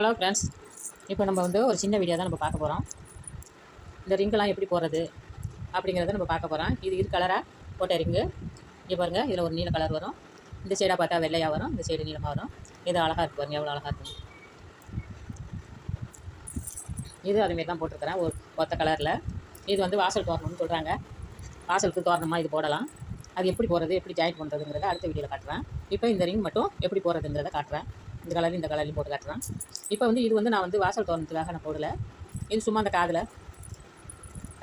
Hello friends இப்போ நம்ம வந்து ஒரு சின்ன வீடியோ தான் நம்ம பார்க்க போகிறோம் இந்த ரிங்கெல்லாம் எப்படி போடுறது அப்படிங்கிறத நம்ம பார்க்க போகிறோம் இது இரு கலராக போட்ட ரிங்கு. இங்கே பாருங்கள் இதில் ஒரு நீல கலர் வரும். இந்த சைடாக பார்த்தா வெள்ளையாக வரும். இந்த சைடு நீளமாக வரும். இது அழகாக இருக்கு பாருங்க எவ்வளோ அழகாக இருக்கும் இது அதுமாரி தான் போட்டிருக்கிறேன் ஒரு ஒத்த கலரில் இது வந்து வாசல் தோரணம்னு சொல்கிறாங்க வாசலுக்கு தோரணமாக இது போடலாம். அது எப்படி போகிறது எப்படி ஜாயின் பண்ணுறதுங்கிறத அடுத்த வீடியோவில் காட்டுறேன். இப்போ இந்த ரிங் மட்டும் எப்படி போடுறதுங்கிறத காட்டுறேன். இந்த கலர்லையும் இந்த கலர்லையும் போட்டு காட்டுறேன் இப்போ வந்து இது வந்து நான் வந்து வாசல் தோரணத்துக்காக நான் போடலை. இது சும்மா அந்த காதில்.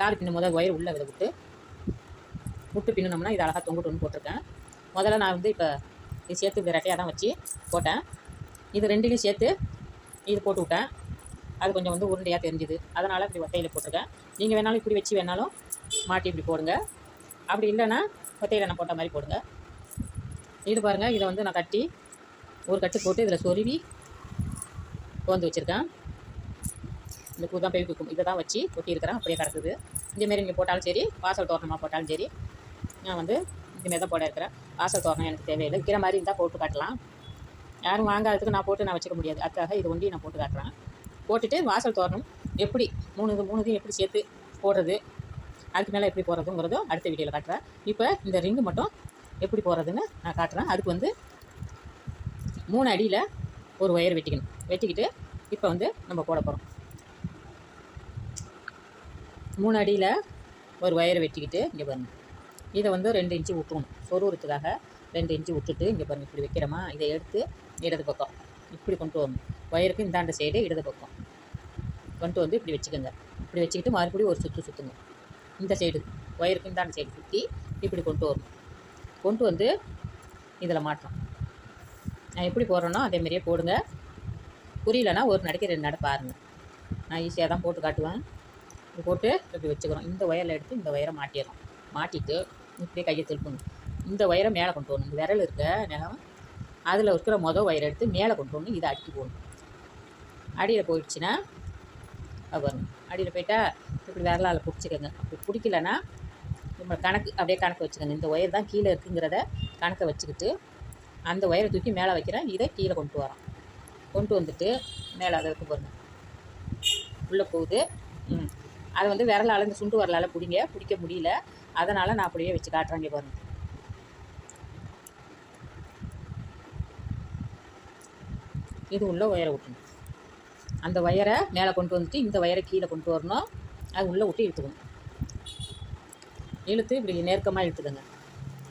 காது பின்னும் முதல் ஒயர் உள்ளே விதை விட்டு விட்டு பின்னணும்னா இது அழகாக தொங்குட்டுன்னு போட்டிருக்கேன். முதல்ல நான் வந்து இப்போ இது சேர்த்து இப்படி ரெட்டையாக தான் வச்சு போட்டேன். இது ரெண்டுலையும் சேர்த்து இது போட்டு விட்டேன். அது கொஞ்சம் வந்து உருண்டையாக தெரிஞ்சுது. அதனால் இப்படி ஒத்தையில் போட்டிருக்கேன். நீங்கள் வேணாலும் இப்படி வச்சு வேணாலும் மாட்டி இப்படி போடுங்க. அப்படி இல்லைன்னா ஒத்தையில் நான் போட்ட மாதிரி போடுங்க. இது பாருங்கள் இதை வந்து நான் கட்டி ஒரு கட்டு போட்டு இதில் சொருவி கோந்து வச்சுருக்கேன். இந்த பூ தான் பெய்க்கும் இதை தான் வச்சு ஒட்டியிருக்கிறேன் அப்படியே கிடக்குது. இதேமாரி நீங்கள் போட்டாலும் சரி வாசல் தோரணமாக போட்டாலும் சரி நான் வந்து இதுமாரி தான் போட இருக்கிறேன். வாசல் தோரணம் எனக்கு தேவையில்லை. விற்கிற மாதிரி இருந்தால் போட்டு காட்டலாம். யாரும் வாங்காததுக்கு நான் போட்டு நான் வச்சுக்க முடியாது. அதுக்காக இது ஒண்டி நான் போட்டு காட்டுறேன். போட்டுட்டு வாசல் தோரணம் எப்படி மூணு இது மூணு இது எப்படி சேர்த்து போடுறது அதுக்கு மேலே எப்படி போடுறதுங்கிறதும் அடுத்த வீடியோவில் காட்டுறேன். இப்போ இந்த ரிங்கு மட்டும் எப்படி போடுறதுன்னு நான் காட்டுறேன். அதுக்கு வந்து மூணு அடியில் ஒரு ஒயர் வெட்டிக்கணும். வெட்டிக்கிட்டு இப்போ வந்து நம்ம போட போகிறோம் மூணு அடியில் ஒரு ஒயரை வெட்டிக்கிட்டு இங்கே பாருங்கள் இதை வந்து ரெண்டு இன்ச்சு விட்டுணும் சொருவுறதுக்காக ரெண்டு இன்ச்சு விட்டுட்டு இங்கே பாருங்கள் இப்படி வைக்கிறோமா? இதை எடுத்து இடது பக்கம் இப்படி கொண்டு வரணும். ஒயருக்கு இந்தாண்ட சைடு இடது பக்கம். கொண்டு வந்து இப்படி வச்சுக்கோங்க. இப்படி வச்சுக்கிட்டு மறுபடியும் ஒரு சுற்று சுற்றுங்க இந்த சைடு ஒயருக்கு இந்தாண்ட சைடு சுற்றி இப்படி கொண்டு வரணும். கொண்டு வந்து இதில் மாட்டணும். நான் எப்படி போடுறேனோ அதே மாதிரியே போடுங்க. புரியலன்னா ஒரு நடைக்கு ரெண்டு நடை பாருங்கள் நான் ஈஸியாக தான் போட்டு காட்டுவேன். போட்டு இப்படி வச்சுக்கிறோம். இந்த ஒயரில் எடுத்து இந்த ஒயரை மாட்டிடுறோம். மாட்டிட்டு இப்படியே கையை திருப்பணும். இந்த ஒயரை மேலே கொண்டு வரணும். இந்த விரல் இருக்க நிலம் அதில் இருக்கிற மொதல் ஒயரை எடுத்து மேலே கொண்டு வரணும். இதை அடிக்கி போடணும். அடியில் போயிடுச்சுன்னா வரணும் அடியில் போயிட்டா இப்படி விரலால் பிடிச்சிக்கோங்க. அப்படி பிடிக்கலன்னா நம்ம கணக்கு அப்படியே கணக்கு வச்சுக்கோங்க. இந்த ஒயர் தான் கீழே இருக்குங்கிறத கணக்கை வச்சுக்கிட்டு அந்த ஒயரை தூக்கி மேலே வைக்கிறேன். இதை கீழே கொண்டு வரோம் கொண்டு வந்துட்டு மேலே அதை பாருங்க. உள்ளே போகுது. ம். அதை வந்து விரலால் இந்த சுண்டு வரலால் பிடிங்க. பிடிக்க முடியல. அதனால் நான் அப்படியே வச்சு காட்டுறேங்க பாருங்க. இது உள்ளே ஒயரை விட்டணும் அந்த ஒயரை மேலே கொண்டு வந்துட்டு இந்த ஒயரை கீழே கொண்டு வரணும். அது உள்ளே விட்டு இழுத்துக்கணும். இழுத்து இப்படி நெருக்கமாக இழுத்துக்கோங்க.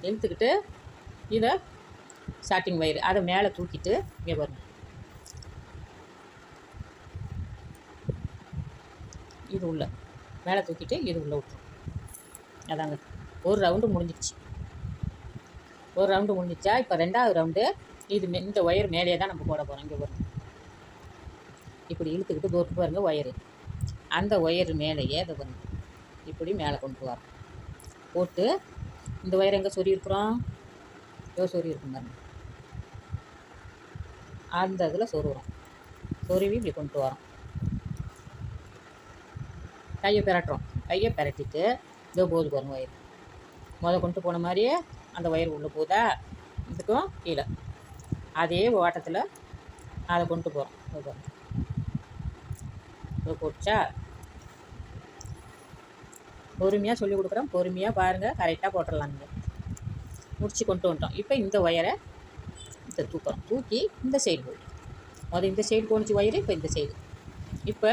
இழுத்துக்கிட்டு இதை ஸ்டார்டிங் வயிறு அதை மேலே தூக்கிட்டு இங்கே வரும் இது உள்ள மேலே தூக்கிட்டு இது உள்ளே விட்டுரும் அதாங்க ஒரு ரவுண்டு முடிஞ்சிடுச்சு ஒரு ரவுண்டு முடிஞ்சிச்சா இப்போ ரெண்டாவது ரவுண்டு இது மே- இந்த ஒயர் மேலேயே தான் நம்ம போட போகிறோம் இங்கே வரும் இப்படி இழுத்துக்கிட்டு போட்டு பாருங்க ஒயரு அந்த ஒயர் மேலேயே அதை பாருங்க. இப்படி மேலே கொண்டு வரோம் போட்டு இந்த ஒயர் எங்கே சொல்லியிருக்கிறோம் ஏதோ சொல்லியிருக்கோம் பாருங்கள் அந்த இதில் சொருகிறோம். சொருவி இப்படி கொண்டு வரோம். கையை பெரட்டுறோம். கையை பெரட்டிட்டு இதோ போகுது பாருங்க ஒயர் முதல் கொண்டு போன மாதிரியே அந்த ஒயர் உள்ளே போகுதா இதுக்கும் கீழே. அதே ஓட்டத்தில் அதை கொண்டு போகிறோம் இது பாருங்க. போட்டுச்சா பொறுமையாக சொல்லி கொடுக்குறோம். பொறுமையாக பாருங்கள் கரெக்டாக போட்டுடலாம் நீங்கள் முடிச்சு கொண்டு வந்துட்டோம். இப்போ இந்த ஒயரை இதை தூக்கிறோம் தூக்கி இந்த சைடு போயிடும் முதல் இந்த சைடு போணுச்சு ஒயரு இப்போ இந்த சைடு இப்போ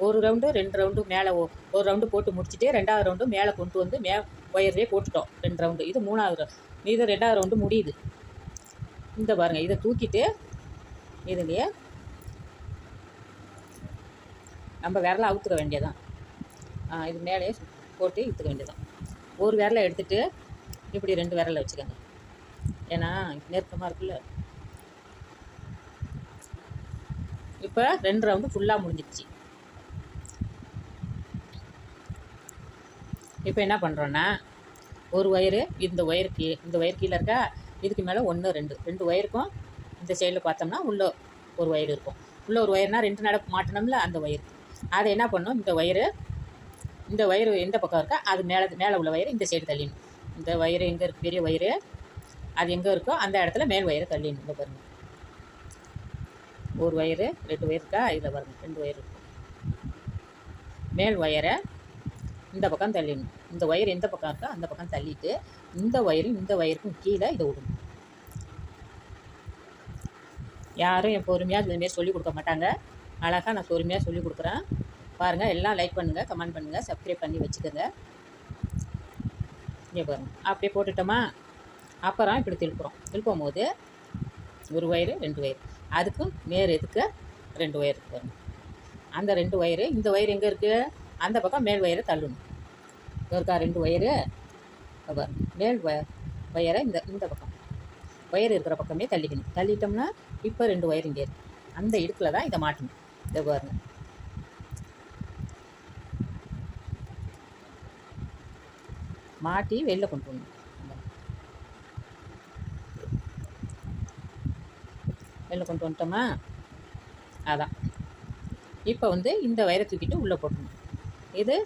ஒரு ரவுண்டு ரெண்டு ரவுண்டு மேலே ஒரு ரவுண்டு போட்டு முடிச்சுட்டு ரெண்டாவது ரவுண்டு மேலே கொண்டு வந்து மே ஒயர்லேயே போட்டுட்டோம். ரெண்டு ரவுண்டு இது மூணாவது ரவு- இது ரெண்டாவது ரவுண்டு முடியுது. இந்த பாருங்கள் இதை தூக்கிட்டு இதுலையே நம்ம விரலை அவுத்துக்க வேண்டியதான் இது மேலேயே போட்டு இழுத்துக்க வேண்டியதான் ஒரு விரலை எடுத்துகிட்டு இப்படி ரெண்டு விரலை வச்சுக்கோங்க. ஏன்னா நெருக்கமாக இருக்குல்ல. இப்போ ரெண்டு ரவுண்டு ஃபுல்லாக முடிஞ்சிடுச்சு இப்போ என்ன பண்ணுறோன்னா ஒரு ஒயரு இந்த ஒயர் இந்த ஒயர் கீழே இருக்கா இதுக்கு மேலே ஒன்று ரெண்டு. ரெண்டு ஒயருக்கும் இந்த சைடில் பார்த்தோம்னா உள்ளே ஒரு ஒயர் இருக்கும். உள்ளே ஒரு ஒயர்னால் ரெண்டு நடப்பு மாட்டணும்ல அந்த ஒயர் அதை என்ன பண்ணணும்? இந்த ஒயரு இந்த ஒயர் எந்த பக்கம் இருக்கா அது மேலே மேலே உள்ள ஒயர் இந்த சைடு தள்ளிடணும். இந்த ஒயரு எங்கே இருக்குது பெரிய ஒயரு அது எங்கே இருக்கோ அந்த இடத்துல மேல் ஒயரை தள்ளிடணும் இந்த பாருங்க. ஒரு ஒயரு ரெண்டு ஒயர் இருக்கா? இதில் பாருங்க ரெண்டு ஒயர் இருக்கும் மேல் ஒயரை இந்த பக்கம் தள்ளிடணும். இந்த ஒயர் எந்த பக்கம் இருக்கோ அந்த பக்கம் தள்ளிட்டு இந்த ஒயரும் இந்த ஒயருக்கும் கீழே இதை விடணும். யாரும் என் பொறுமையாக இதுமாரி சொல்லிக் கொடுக்க மாட்டாங்க. அழகாக நான் பொறுமையாக சொல்லிக் கொடுக்குறேன். பாருங்கள் எல்லாம் லைக் பண்ணுங்கள் கமெண்ட் பண்ணுங்கள் சப்ஸ்கிரைப் பண்ணி வச்சுக்கோங்க. இங்கே பாருங்கள் அப்படியே போட்டுட்டோமா? அப்புறம் இப்படி திருப்புறோம். திருப்பும் போது ஒரு ஒயரு ரெண்டு ஒயர் அதுக்கும் நேர் எதுக்கு? ரெண்டு ஒயர் இருக்கு அந்த ரெண்டு ஒயரு இந்த ஒயர் எங்கே இருக்குது அந்த பக்கம் மேல் ஒயரை தள்ளணும் இதோ இருக்கா ரெண்டு ஒயரு மேல் ஒயர் ஒயரை இந்த இந்த பக்கம். ஒயர் இருக்கிற பக்கமே தள்ளிக்கணும். தள்ளிட்டோம்னா இப்போ ரெண்டு ஒயர் இங்கே இருக்குது அந்த இடுக்கில் தான் இதை மாட்டணும். இதை பாருங்க. மாட்டி வெளில கொண்டு வரணும் வெளில கொண்டு வந்துட்டோமா? அதான். இப்போ வந்து இந்த வயரை தூக்கிட்டு உள்ளே போட்டணும் இது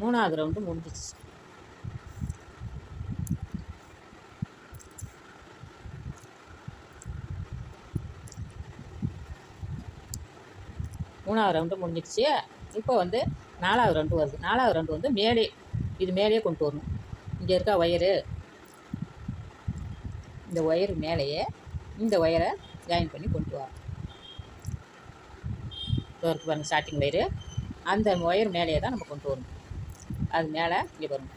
மூணாவது ரவுண்டு முடிஞ்சிச்சு. மூணாவது ரவுண்டு முடிஞ்சிடுச்சு. இப்போ வந்து நாலாவது ரவுண்டு வருது. நாலாவது ரவுண்டு வந்து மேலே இது மேலேயே கொண்டு வரணும். இங்கே இருக்கா ஒயரு இந்த ஒயர் மேலேயே இந்த ஒயரை ஜாயின் பண்ணி கொண்டு வரோம் இருக்கு பாருங்கள் ஸ்டார்டிங் ஒயரு அந்த ஒயர் மேலேயே தான் நம்ம கொண்டு வரணும். அது மேலே இங்கே வரணும்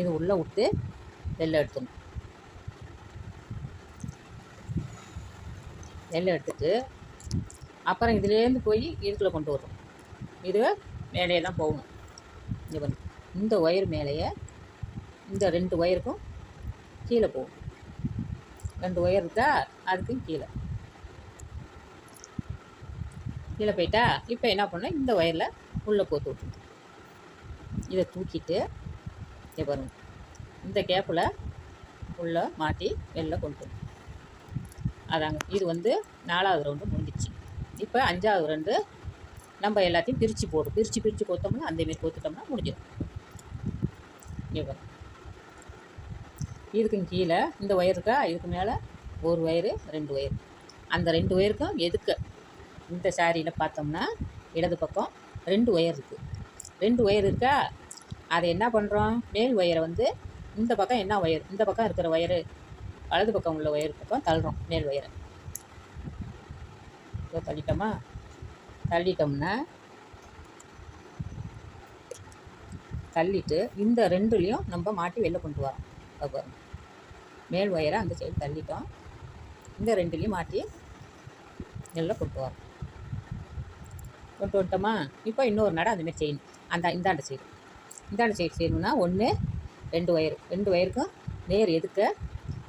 இது உள்ளே விட்டு வெளில எடுத்துக்கணும். வெளில எடுத்துட்டு அப்புறம் இதுலேருந்து போய் இதுக்குள்ளே கொண்டு வரணும். இது மேலேயே தான் போகணும். இங்கே பாருங்க. இந்த ஒயர் மேலேயே இந்த ரெண்டு ஒயருக்கும் கீழே போகும் ரெண்டு ஒயர் இருக்கா? அதுக்கும் கீழே. கீழே போயிட்டா இப்போ என்ன பண்ணேன் இந்த ஒயரில் உள்ளே கோத்து விட்டுணும் இதை தூக்கிட்டு இங்கே பாருங்க. இந்த கேப்பில் உள்ளே மாட்டி வெளில கொண்டு வரணும். அதாங்க. இது வந்து நாலாவது ரவுண்டு முடிஞ்சிச்சு. இப்போ அஞ்சாவது ரெண்டு நம்ம எல்லாத்தையும் பிரித்து போடும் பிரித்து பிரித்து கோத்தோம்னா அந்தமாரி கோத்துட்டோம்னா முடிஞ்சிடும். இங்கே பாருங்க. இதுக்கும் கீழே இந்த ஒயர் இருக்கா இதுக்கு மேலே ஒரு ஒயரு ரெண்டு ஒயர் அந்த ரெண்டு ஒயருக்கும் எதுக்கு? இந்த சாரியில் பார்த்தோம்னா இடது பக்கம் ரெண்டு ஒயர் இருக்குது ரெண்டு ஒயர் இருக்கா? அதை என்ன பண்ணுறோம் மேல் ஒயரை வந்து இந்த பக்கம் என்ன ஒயர் இந்த பக்கம் இருக்கிற ஒயரு வலது பக்கம் உள்ள ஒயர் பக்கம் தள்ளுறோம் மேல் ஒயரை இதோ தள்ளிட்டோமா? தள்ளிட்டோம்னா தள்ளிட்டு இந்த ரெண்டுலேயும் நம்ம மாட்டி வெளில கொண்டு வரோம் இதோ மேல் ஒயரை அந்த சைடு தள்ளிட்டோம். இந்த ரெண்டுலேயும் மாட்டி எல்லாம் கொண்டு வரோம் கொண்டு வந்துட்டோமா இப்போ இன்னொரு நடை அந்தமாரி செய்யணும் அந்த இந்தாண்ட சைடு இந்தாண்ட சைடு செய்யணும்னா ஒன்று ரெண்டு ஒயர் ரெண்டு ஒயருக்கும் நேர் எதுக்க?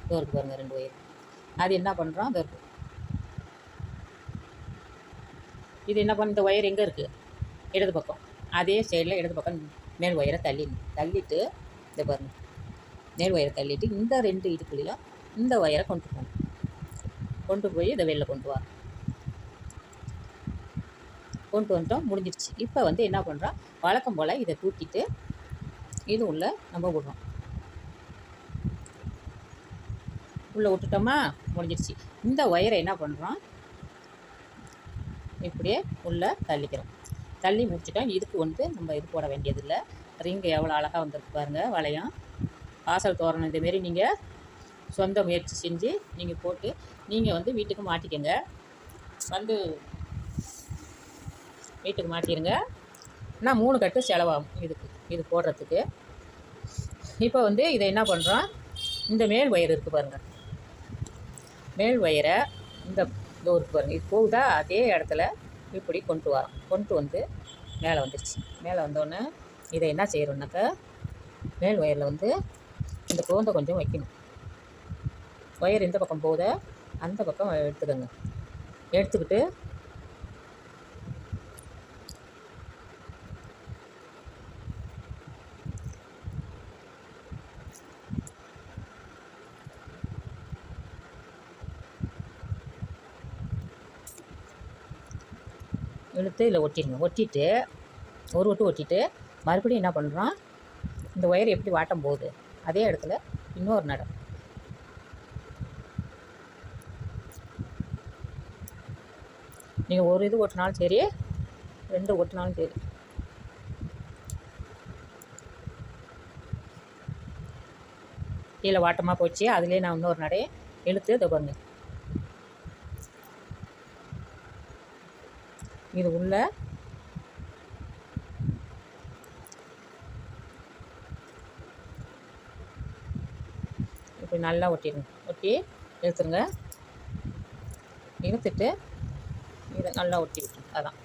தோருக்கு பாருங்கள் பாருங்க ரெண்டு ஒயர் அது என்ன பண்ணுறோம் தோருக்கு இது என்ன பண்ண இந்த ஒயர் எங்கே இருக்குது இடது பக்கம். அதே சைடில் இடது பக்கம் மேல் ஒயரை தள்ளி தள்ளிட்டு இதை பாருங்கள் மேல் ஒயரை தள்ளிட்டு இந்த ரெண்டு இதுக்குள்ளேயும் இந்த ஒயரை கொண்டு போகணும். கொண்டு போய் இதை வெளில கொண்டு வா. கொண்டு வந்துட்டோம் முடிஞ்சிருச்சு இப்போ வந்து என்ன பண்ணுறோம் வழக்கம் போல் இதை தூக்கிட்டு இது உள்ள நம்ம விடுறோம். உள்ளே விட்டுட்டோமா? முடிஞ்சிருச்சு இந்த ஒயரை என்ன பண்ணுறோம் இப்படியே உள்ளே தள்ளிக்கிறோம். தள்ளி முடிச்சிட்டோம். இதுக்கு வந்து நம்ம இது போட வேண்டியதில்லை. ரிங்கு எவ்வளோ அழகாக வந்திருக்கு பாருங்கள் வளையம். வாசல் தோரணம் இதேமாரி நீங்கள் சொந்த முயற்சி செஞ்சு நீங்கள் போட்டு நீங்கள் வந்து வீட்டுக்கு மாட்டிக்கங்க. வந்து வீட்டுக்கு மாட்டிடுங்க ஆனால் மூணு கட்டு செலவாகும் இதுக்கு இது போடுறதுக்கு. இப்போ வந்து இதை என்ன பண்ணுறோம் இந்த மேல் ஒயர் இருக்குது பாருங்கள் மேல் ஒயரை இந்த இதோ இருக்குது பாருங்கள் இது போகுதா? அதே இடத்துல இப்படி கொண்டு வரோம் கொண்டு வந்து மேலே வந்துடுச்சு மேலே வந்தோடனே இதை என்ன செய்கிறோன்னாக்கா மேல் ஒயரில் வந்து இந்த கோந்தை கொஞ்சம் வைக்கணும். ஒயர் இந்த பக்கம் போத அந்த பக்கம் எடுத்துக்கோங்க. எடுத்துக்கிட்டு இழுத்து இதில் ஒட்டிடுங்க. ஒட்டிட்டு ஒரு ஒட்டு ஒட்டிட்டு மறுபடியும் என்ன பண்ணுறோம்? இந்த ஒயர் எப்படி வாட்டம் போகுது? அதே இடத்துல இன்னொரு நடம். நீங்கள் ஒரு இது ஓட்டினாலும் சரி ரெண்டு ஓட்டினாலும் சரி. கீழே வாட்டமாக போச்சு அதுலேயே நான் இன்னொரு நடை இழுத்து இதை பாருங்க. இது உள்ள இப்படி நல்லா ஒட்டிடுங்க ஒட்டி இழுத்துருங்க. இழுத்துட்டு இதை நல்லா ஒட்டி விட்டுருங்க. அதான்.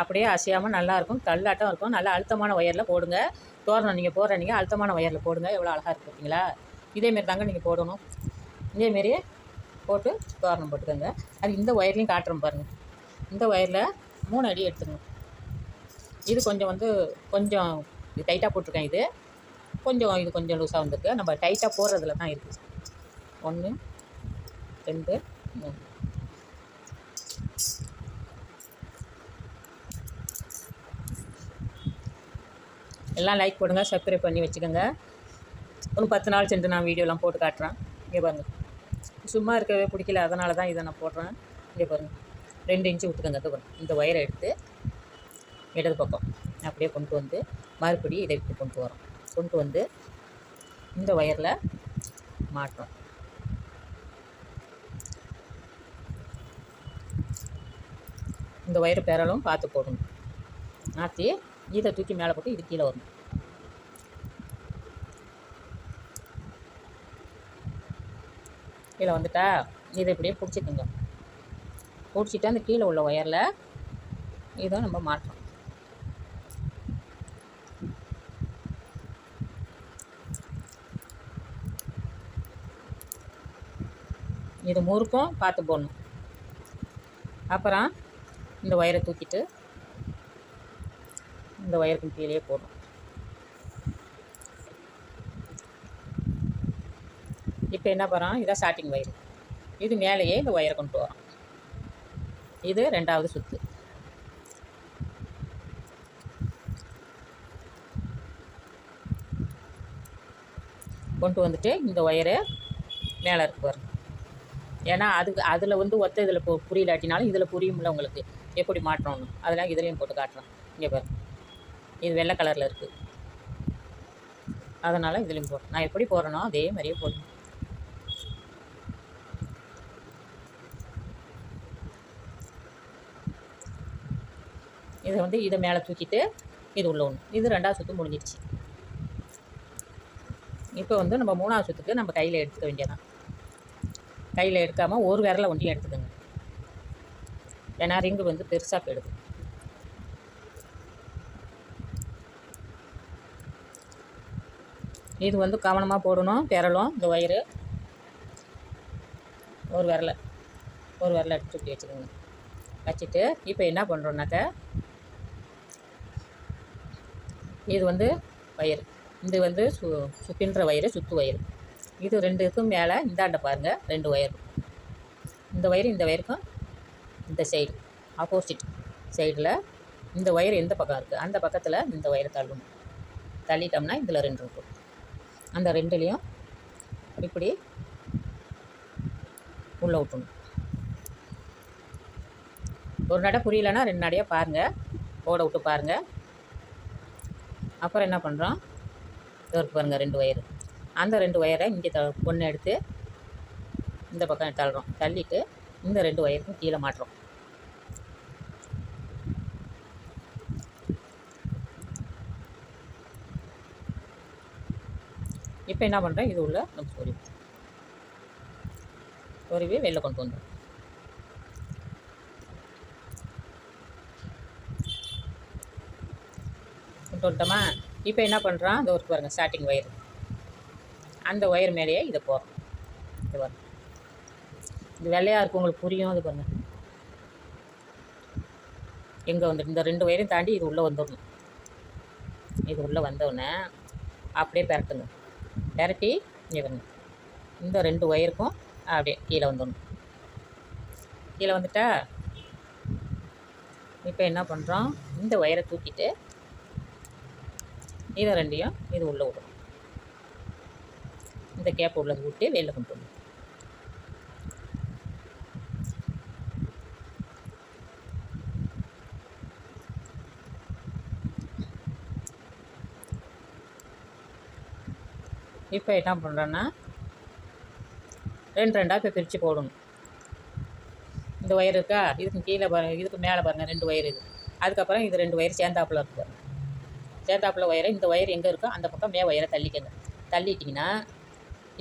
அப்படியே அசையாமல் நல்லாயிருக்கும் தள்ளாட்டம் இருக்கும். நல்லா அழுத்தமான ஒயரில் போடுங்க. தோரணம் நீங்கள் போடுற நீங்கள் அழுத்தமான ஒயரில் போடுங்க. எவ்வளோ அழகாக இருக்கு பார்த்தீங்களா இதேமாரி தாங்க நீங்கள் போடணும். இதேமாரி போட்டு தோரணம் போட்டுக்கோங்க. அது இந்த ஒயர்லேயும் காட்டுறோம் பாருங்கள் இந்த ஒயரில் மூணு அடி எடுத்துக்கணும். இது கொஞ்சம் வந்து கொஞ்சம் டைட்டாக போட்டிருக்கேன் இது. கொஞ்சம் இது கொஞ்சம் லூஸாக வந்திருக்கு. நம்ம டைட்டாக போடுறதுல தான் இருக்குது ஒன்று ரெண்டு மூணு. எல்லாம் லைக் போடுங்க சப்ஸ்கிரைப் பண்ணி வச்சுக்கோங்க. ஒரு பத்து நாள் சென்று நான் வீடியோலாம் போட்டு காட்டுறேன். இங்கே பாருங்கள் சும்மா இருக்கவே பிடிக்கல அதனால தான் இதை நான் போடுறேன். இங்கே பாருங்கள் ரெண்டு இன்ச்சு விட்டுக்கோங்க அது இந்த ஒயரை எடுத்து இடது பக்கம் அப்படியே கொண்டு வந்து மறுபடியும் இதை விட்டு கொண்டு வரோம். கொண்டு வந்து இந்த ஒயரில் மாட்டுறோம். இந்த ஒயர் பேரலும் பார்த்து போடணும். மாற்றி இதை தூக்கி மேலே போட்டு இது கீழே வரணும். கீழே வந்துட்டா இதை இப்படியே பிடிச்சிக்கோங்க. பிடிச்சிட்டு அந்த கீழே உள்ள ஒயரில் இதை நம்ம மாட்டோம் இது முறுக்கும் பார்த்து போடணும். அப்புறம் இந்த ஒயரை தூக்கிட்டு இந்த ஒயருக்கு கீழே போடணும். இப்போ என்ன பண்ணுறோம் இதான் ஸ்டார்டிங் ஒயர் இது மேலேயே இந்த ஒயரை கொண்டு வரோம் இது ரெண்டாவது சுற்று கொண்டு வந்துட்டு இந்த ஒயரு மேலே இருக்கு பாருங்க. ஏன்னா அதுக்கு அதில் வந்து ஒத்த இதில் பு புரியலாட்டினாலும் இதில் புரியும்ல உங்களுக்கு. எப்படி மாற்றணும் அதெல்லாம் இதுலேயும் போட்டு காட்டுறேன். இங்கே பாருங்க இது வெள்ளை கலரில் இருக்குது அதனால் இதுலேயும் போடுறேன் நான் எப்படி போடுறேனோ அதே மாதிரியே போடணும் இதை வந்து இதை மேலே தூக்கிட்டு இது உள்ள ஒன்று இது ரெண்டாவது சுற்று முடிஞ்சிடுச்சு. இப்போ வந்து நம்ம மூணாவது சுற்றுக்கு நம்ம கையில் எடுத்துக்க வேண்டியதான் கையில் எடுக்காமல் ஒரு விரலை ஒண்டியும் எடுத்துக்கோங்க. ஏன்னா ரிங்கு வந்து பெருசாக போயிடுது. இது வந்து கவனமாக போடணும் விரலும் இந்த ஒயரு ஒரு விரலை ஒரு விரலை எடுத்து இப்படி வச்சுக்கோங்க. வச்சுட்டு இப்போ என்ன பண்ணுறோன்னாக்க இது வந்து வயிறு. இது வந்து சு சுப்பின்ற வயிறு சுத்து வயிறு. இது ரெண்டுக்கும் மேலே இந்தாண்ட பாருங்கள் ரெண்டு ஒயர் இந்த ஒயர் இந்த ஒயருக்கும் இந்த சைடு ஆப்போசிட் சைடில் இந்த ஒயர் எந்த பக்கம் இருக்குது அந்த பக்கத்தில் இந்த ஒயரை தள்ளணும் தள்ளிட்டோம்னா இதில் ரெண்டு இருக்கும். அந்த ரெண்டுலேயும் இப்படி உள்ளே விட்டணும் ஒரு நடை புரியலன்னா ரெண்டு நடையாக பாருங்கள் ஓட விட்டு பாருங்கள் அப்புறம் என்ன பண்ணுறோம் இவருக்கு பாருங்கள் ரெண்டு ஒயரு அந்த ரெண்டு ஒயரை இங்கே த ஒன்று எடுத்து இந்த பக்கம் தள்ளுறோம். தள்ளிட்டு இந்த ரெண்டு ஒயருக்கும் கீழே மாட்டுறோம். இப்போ என்ன பண்ணுறேன் இது உள்ள நம்ம சொருவி சொருவி வெளில கொண்டு வந்துடும் கொண்டு வந்துட்டோமா? இப்போ என்ன பண்ணுறான் அந்த ஒரு பாருங்கள் ஸ்டார்டிங் ஒயர் அந்த ஒயர் மேலேயே இதை போகிறோம் இது பாருங்க. இது வெள்ளையாக இருக்கும் உங்களுக்கு புரியும் அது பாருங்கள் எங்கே வந்துட்டு இந்த ரெண்டு ஒயரையும் தாண்டி இது உள்ளே வந்துடணும். இது உள்ளே வந்தோடனே அப்படியே பரட்டுங்க. பெரட்டி இங்கே இந்த ரெண்டு ஒயருக்கும் அப்படியே கீழே வந்துடணும். கீழே வந்துட்டா இப்போ என்ன பண்ணுறோம் இந்த ஒயரை தூக்கிட்டு இதை ரெண்டையும் இது உள்ளே விடணும். இந்த கேப் உள்ளது விட்டு வெளில கொண்டு வரணும். இப்போ என்ன பண்ணுறேன்னா ரெண்டு ரெண்டாக இப்போ பிரித்து போடணும். இந்த ஒயர் இருக்கா? இதுக்கு கீழே பாருங்க இதுக்கு மேலே பாருங்கள் ரெண்டு ஒயர் இது. அதுக்கப்புறம் இது ரெண்டு ஒயர் சேர்ந்தாப்பில் இருக்குது சேர்ந்தாப்பில் ஒயரை இந்த ஒயர் எங்கே இருக்கோ அந்த பக்கம் மே ஒயரை தள்ளிக்கங்க. தள்ளிட்டிங்கன்னா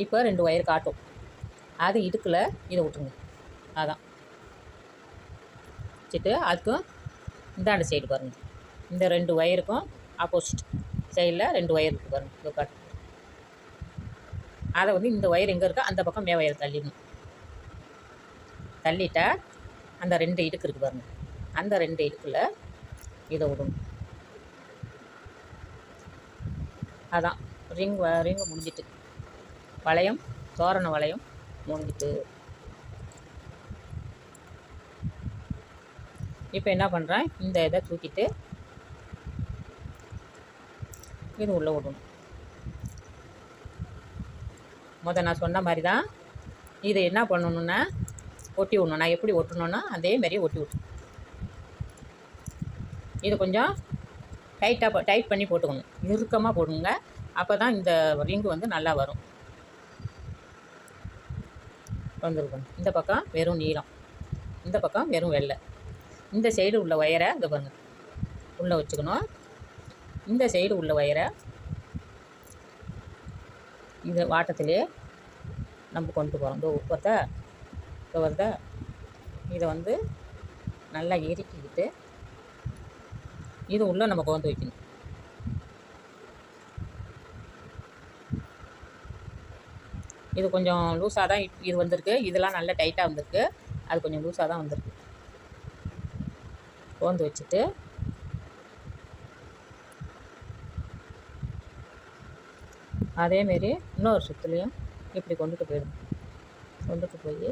இப்போ ரெண்டு ஒயர் காட்டும். அது இடுக்கில் இதை விட்டுருங்க. அதான். வச்சுட்டு அதுக்கும் இந்தாண்ட சைடு பாருங்கள் இந்த ரெண்டு ஒயருக்கும் ஆப்போசிட் சைடில் ரெண்டு ஒயர் இருக்குது பாருங்கள் இதோ காட்டு. அதை வந்து இந்த ஒயர் எங்கே இருக்கோ அந்த பக்கம் மே ஒயர் தள்ளிடணும். தள்ளிட்டால் அந்த ரெண்டு இடுக்கு இருக்குது பாருங்க. அந்த ரெண்டு இடுக்கில் இதை விடணும். அதான் ரிங் ரிங் முடிஞ்சிட்டு. வளையம் தோரண வளையம் முடிஞ்சிட்டு. இப்போ என்ன பண்ணுறேன் இந்த இதை தூக்கிட்டு இது உள்ளே விடணும். முத நான் சொன்ன மாதிரி தான் இதை என்ன பண்ணணுன்னா ஒட்டி விடணும். நான் எப்படி ஒட்டணுன்னா அதேமாரி ஒட்டி விட்டு இது கொஞ்சம் டைட்டாக டைட் பண்ணி போட்டுக்கணும். இறுக்கமாக போடுங்க. அப்போ தான் இந்த ரிங்கு வந்து நல்லா வரும். வந்துருக்கணும் இந்த பக்கம் வெறும் நீளம். இந்த பக்கம் வெறும் வெள்ளை. இந்த சைடு உள்ள ஒயரை இங்கே பாருங்க. உள்ளே வச்சுக்கணும். இந்த சைடு உள்ள ஒயரை இந்த வாட்டத்திலே நம்ம கொண்டு போகிறோம் இந்த உப்பத்தை இப்போ வருதா இதை வந்து நல்லா இறுக்கிக்கிட்டு இது உள்ளே நம்ம கொண்டு வைக்கணும். இது கொஞ்சம் லூஸாக தான் இது வந்திருக்கு. இதெல்லாம் நல்லா டைட்டாக வந்திருக்கு. அது கொஞ்சம் லூஸாக தான் வந்திருக்கு. கோந்து வச்சுட்டு அதேமாரி இன்னொரு சுற்றுலையும் இப்படி கொண்டுட்டு போயிடும். கொண்டுட்டு போய்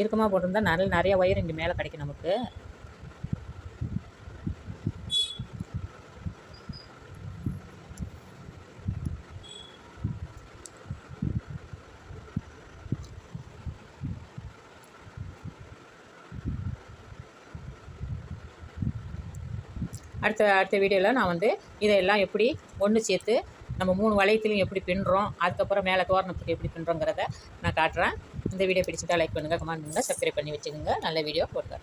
இறுக்கமாக போட்டிருந்தா நல்ல நிறைய ஒயர் இங்கே மேலே கிடைக்கும் நமக்கு. அடுத்த அடுத்த வீடியோவில் நான் வந்து இதையெல்லாம் எப்படி ஒன்று சேர்த்து நம்ம மூணு வளையத்துலையும் எப்படி பின்னுறோம் அதுக்கப்புறம் மேலே தோரணத்துக்கு எப்படி பின்னுறோங்கிறத நான் காட்டுறேன். இந்த வீடியோ பிடிச்சிட்டா லைக் பண்ணுங்கள் கமெண்ட் பண்ணுங்கள் சப்ஸ்கிரைப் பண்ணி வச்சுக்கோங்க. நல்ல வீடியோ போட்டு